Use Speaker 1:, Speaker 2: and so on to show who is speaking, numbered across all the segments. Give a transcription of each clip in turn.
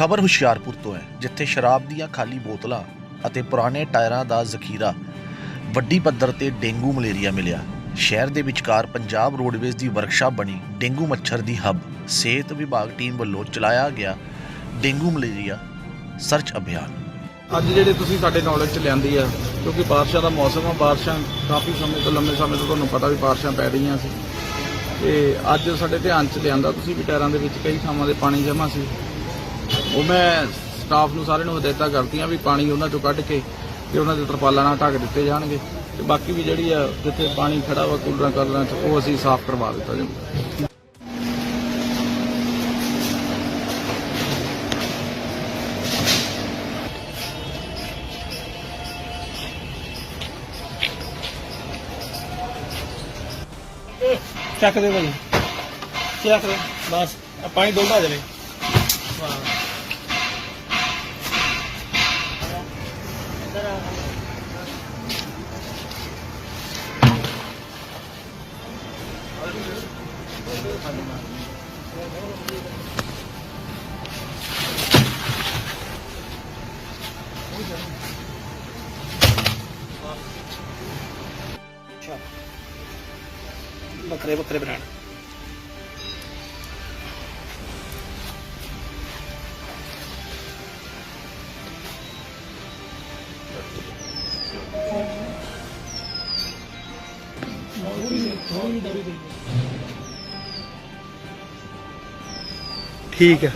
Speaker 1: ਖਬਰ ਹੁਸ਼ਿਆਰਪੁਰ ਤੋਂ ਹੈ, ਜਿੱਥੇ ਸ਼ਰਾਬ ਦੀਆਂ ਖਾਲੀ ਬੋਤਲਾਂ ਅਤੇ ਪੁਰਾਣੇ ਟਾਇਰਾਂ ਦਾ ਜ਼ਖੀਰਾ, ਵੱਡੀ ਪੱਧਰ ਤੇ ਡੇਂਗੂ ਮਲੇਰੀਆ ਮਿਲਿਆ। ਸ਼ਹਿਰ ਦੇ ਵਿਚਕਾਰ ਪੰਜਾਬ ਰੋਡਵੇਜ਼ ਦੀ ਵਰਕਸ਼ਾਪ ਬਣੀ ਡੇਂਗੂ ਮੱਛਰ ਦੀ ਹੱਬ, ਸਿਹਤ ਵਿਭਾਗ ਟੀਮ ਵੱਲੋਂ ਚਲਾਇਆ ਗਿਆ ਡੇਂਗੂ ਮਲੇਰੀਆ ਸਰਚ ਅਭਿਆਨ।
Speaker 2: ਅੱਜ ਜਿਹੜੇ ਤੁਸੀਂ ਸਾਡੇ ਨੌਲੇਜ 'ਚ ਲਿਆਂਦੀ ਆ, ਕਿਉਂਕਿ ਬਾਰਿਸ਼ਾਂ ਦਾ ਮੌਸਮ ਆ, ਬਾਰਿਸ਼ਾਂ ਕਾਫੀ ਸਮੇਂ ਤੋਂ, ਲੰਮੇ ਸਮੇਂ ਤੋਂ ਤੁਹਾਨੂੰ ਪਤਾ ਵੀ ਬਾਰਿਸ਼ਾਂ ਪੈ ਰਹੀਆਂ ਸੀ। ਤੇ ਅੱਜ ਸਾਡੇ ਧਿਆਨ 'ਚ ਲਿਆਂਦਾ ਤੁਸੀਂ ਵੀ ਟਾਇਰਾਂ ਦੇ ਵਿੱਚ ਕਈ ਥਾਵਾਂ ਤੇ ਪਾਣੀ ਜਮ੍ਹਾਂ ਸੀ। ਉਹ ਮੈਂ ਸਟਾਫ ਨੂੰ ਸਾਰਿਆਂ ਨੂੰ ਹਦਾਇਤਾਂ ਕਰਤੀਆਂ ਵੀ ਪਾਣੀ ਉਹਨਾਂ 'ਚੋਂ ਕੱਢ ਕੇ ਤੇ ਉਹਨਾਂ ਦੇ ਤਰਪਾਲਾਂ ਨਾਲ ਢੱਕ ਦਿੱਤੇ ਜਾਣਗੇ ਤੇ ਬਾਕੀ ਵੀ ਜਿਹੜੀ ਆ ਜਿੱਥੇ ਪਾਣੀ ਖੜਾ ਵਾ ਕੂਲਰਾਂ ਕਰਲਾਂ 'ਚ, ਉਹ ਅਸੀਂ ਸਾਫ਼ ਕਰਵਾ ਦਿੱਤਾ ਜਾਊਗਾ।
Speaker 3: ਚੱਕ ਦੇ ਭਾਈ। ਚੱਕ ਦੇ। ਬਸ ਆਹ ਪਾਣੀ ਡੋਲਦਾ ਜਾਵੇ ਬੱਕਰੇ ਬੱਕਰੇ ਬਣਾਣ ਠੀਕ ਹੈ।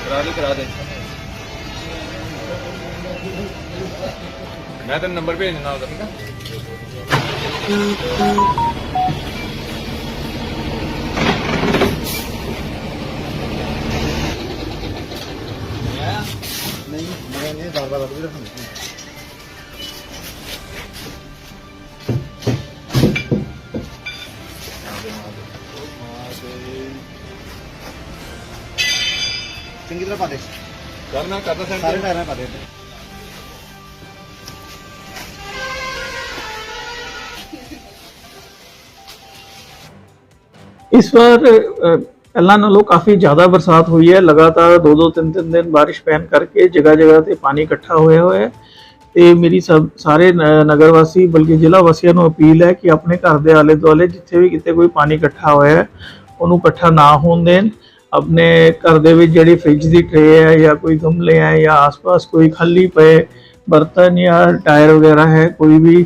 Speaker 2: ਕਰਾ ਦੇ ਕਰਾ ਦੇ। ਮੈਂ ਤੈਨੂੰ ਨੰਬਰ ਭੇਜ ਦਿੰਦਾ ਉਹਦਾ ਠੀਕ ਆ?
Speaker 4: ਨਹੀਂ ਮੈਂ ਨਹੀਂ ਬਾਰ ਬਾਰ ਵੀ ਰੱਖਣਾ। ਚੰਗੀ ਤਰ੍ਹਾਂ ਪਾ ਦੇ।
Speaker 2: ਕਰ ਮੈਂ ਕਰਦਾ
Speaker 4: ਸਾਰੇ ਟਾਇਰਾਂ ਪਾ ਦੇ
Speaker 3: ਇਸ ਵਾਰ ਅ, ਪਹਿਲਾਂ ਨਾਲੋਂ ਕਾਫੀ ਜ਼ਿਆਦਾ ਬਰਸਾਤ ਹੋਈ ਹੈ। ਲਗਾਤਾਰ 2-2 3-3 ਦਿਨ ਬਾਰਿਸ਼ ਪੈਣ ਕਰਕੇ ਜਗ੍ਹਾ ਜਗ੍ਹਾ ਤੇ ਪਾਣੀ ਇਕੱਠਾ ਹੋਇਆ ਹੋਇਆ ਹੈ। ਤੇ ਮੇਰੀ ਸਭ ਸਾਰੇ ਨ- ਨਗਰ ਵਾਸੀ ਬਲਕਿ ਜ਼ਿਲ੍ਹਾ ਵਾਸੀਆਂ ਨੂੰ ਅਪੀਲ ਹੈ ਕਿ ਆਪਣੇ ਘਰ ਦੇ ਆਲੇ ਦੁਆਲੇ ਜਿੱਥੇ ਵੀ ਕਿਤੇ ਕੋਈ ਪਾਣੀ ਇਕੱਠਾ ਹੋਇਆ ਹੈ ਉਹਨੂੰ ਇਕੱਠਾ ਨਾ ਹੋਣ ਦੇਣ। ਆਪਣੇ ਘਰ ਦੇ ਵਿੱਚ ਜਿਹੜੀ ਫ੍ਰਿਜ ਦੀ ਟਰੇ ਹੈ ਜਾਂ ਕੋਈ ਗਮਲੇ ਹੈ ਜਾਂ ਆਸ-ਪਾਸ ਕੋਈ ਖਾਲੀ ਪਏ ਬਰਤਨ ਜਾਂ ਟਾਇਰ ਵਗੈਰਾ ਹੈ, ਕੋਈ ਵੀ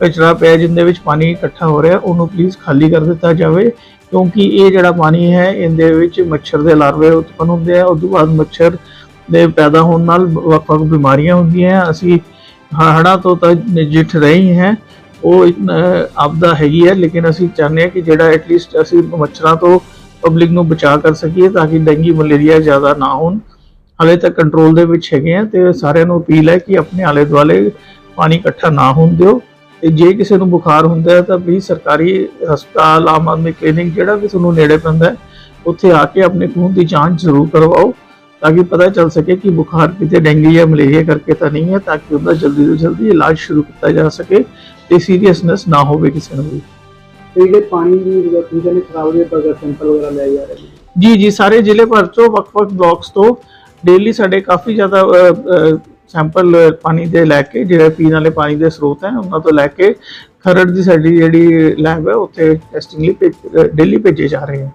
Speaker 3: ਕਚਰਾ ਪਿਆ ਜਿੰਦੇ ਵਿੱਚ ਪਾਣੀ ਇਕੱਠਾ ਹੋ ਰਿਹਾ, ਉਹਨੂੰ ਪਲੀਜ਼ ਖਾਲੀ ਕਰ ਦਿੱਤਾ ਜਾਵੇ। ਕਿਉਂਕਿ ਇਹ ਜਿਹੜਾ ਪਾਣੀ ਹੈ, ਇਹਦੇ ਵਿੱਚ ਮੱਛਰ ਦੇ ਲਾਰਵੇ ਉਤਪਨ ਹੁੰਦੇ ਆ। ਉਸ ਤੋਂ ਬਾਅਦ ਮੱਛਰ ਦੇ ਪੈਦਾ ਹੋਣ ਨਾਲ ਵੱਖ-ਵੱਖ ਬਿਮਾਰੀਆਂ ਹੁੰਦੀਆਂ ਅਸੀਂ ਹ- ਹੜ੍ਹਾਂ ਤੋਂ ਤਾਂ ਨਜਿੱਠ ਰਹੇ ਹੀ। ਹੈ ਉਹ ਆਪਦਾ ਹੈਗੀ ਹੈ ਲੇਕਿਨ ਅਸੀਂ ਚਾਹੁੰਦੇ ਹਾਂ ਕਿ ਜਿਹੜਾ ਐਟਲੀਸਟ ਅਸੀਂ ਮੱਛਰਾਂ ਤੋਂ ਪਬਲਿਕ ਨੂੰ ਬਚਾ ਕਰ ਸਕੀਏ ਤਾਂ ਕਿ ਡੈਂਗੀ ਮਲੇਰੀਆ ਜ਼ਿਆਦਾ ਨਾ ਹੋਣ। ਹਾਲੇ ਤੱਕ ਕੰਟਰੋਲ ਦੇ ਵਿੱਚ ਹੈਗੇ ਆ ਤੇ ਸਾਰਿਆਂ ਨੂੰ ਅਪੀਲ ਹੈ ਕਿ ਆਪਣੇ ਆਲੇ ਦੁਆਲੇ ਪਾਣੀ ਇਕੱਠਾ ਨਾ ਹੋਣ ਦਿਓ। ਤੇ ਜੇ ਕਿਸੇ ਨੂੰ ਬੁਖਾਰ ਹੁੰਦਾ ਹੈ ਤਾਂ ਵੀ ਸਰਕਾਰੀ ਹਸਪਤਾਲ, ਆਮ ਆਦਮੀ ਕਲੀਨਿਕ ਜਿਹੜਾ ਵੀ ਤੁਹਾਨੂੰ ਨੇੜੇ ਪੈਂਦਾ ਹੈ, ਉੱਥੇ ਆ ਕੇ ਆਪਣੇ ਖੂਨ ਦੀ ਜਾਂਚ ਜ਼ਰੂਰ ਕਰਵਾਓ ਤਾਂ ਕਿ ਪਤਾ ਚੱਲ ਸਕੇ ਕਿ ਬੁਖਾਰ ਕਿਤੇ ਡੈਂਗੀ ਜਾਂ ਮਲੇਰੀਆ ਕਰਕੇ ਤਾਂ ਨਹੀਂ ਹੈ ਤਾਂ ਕਿ ਉਹਦਾ ਜਲਦੀ ਤੋਂ ਜਲਦੀ ਇਲਾਜ ਸ਼ੁਰੂ ਕੀਤਾ ਜਾ ਸਕੇ ਤੇ ਸੀਰੀਅਸਨੈਸ ਨਾ ਹੋਵੇ ਕਿਸੇ ਨੂੰ ਵੀ।
Speaker 4: ਠੀਕ ਹੈ ਪਾਣੀ ਦੀ ਜਿਹੜਾ ਖਰਾਬ ਦੇ ਬਰਗਰ ਸੈਂਪਲ ਵਗੈਰਾ ਲੈ ਜਾ ਰਹੇ ਨੇ।
Speaker 3: ਜੀ ਜੀ, ਸਾਰੇ ਜ਼ਿਲ੍ਹੇ ਭਰ ਤੋਂ ਵੱਖ-ਵੱਖ ਬਲਾਕਸ ਤੋਂ ਡੇਲੀ ਸਾਡੇ ਕਾਫੀ ਜ਼ਿਆਦਾ ਸੈਂਪਲ ਪਾਣੀ ਦੇ ਲੈ ਕੇ, ਜਿਹੜੇ ਪੀਣ ਵਾਲੇ ਪਾਣੀ ਦੇ ਸਰੋਤ ਹੈ, ਉਹਨਾਂ ਤੋਂ ਲੈ ਕੇ ਖਰੜ ਦੀ ਸਾਡੀ ਜਿਹੜੀ ਲੈਬ ਹੈ, ਉੱਥੇ ਟੈਸਟਿੰਗ ਲਈ ਡੇਲੀ ਭੇਜੇ ਜਾ ਰਹੇ ਹਨ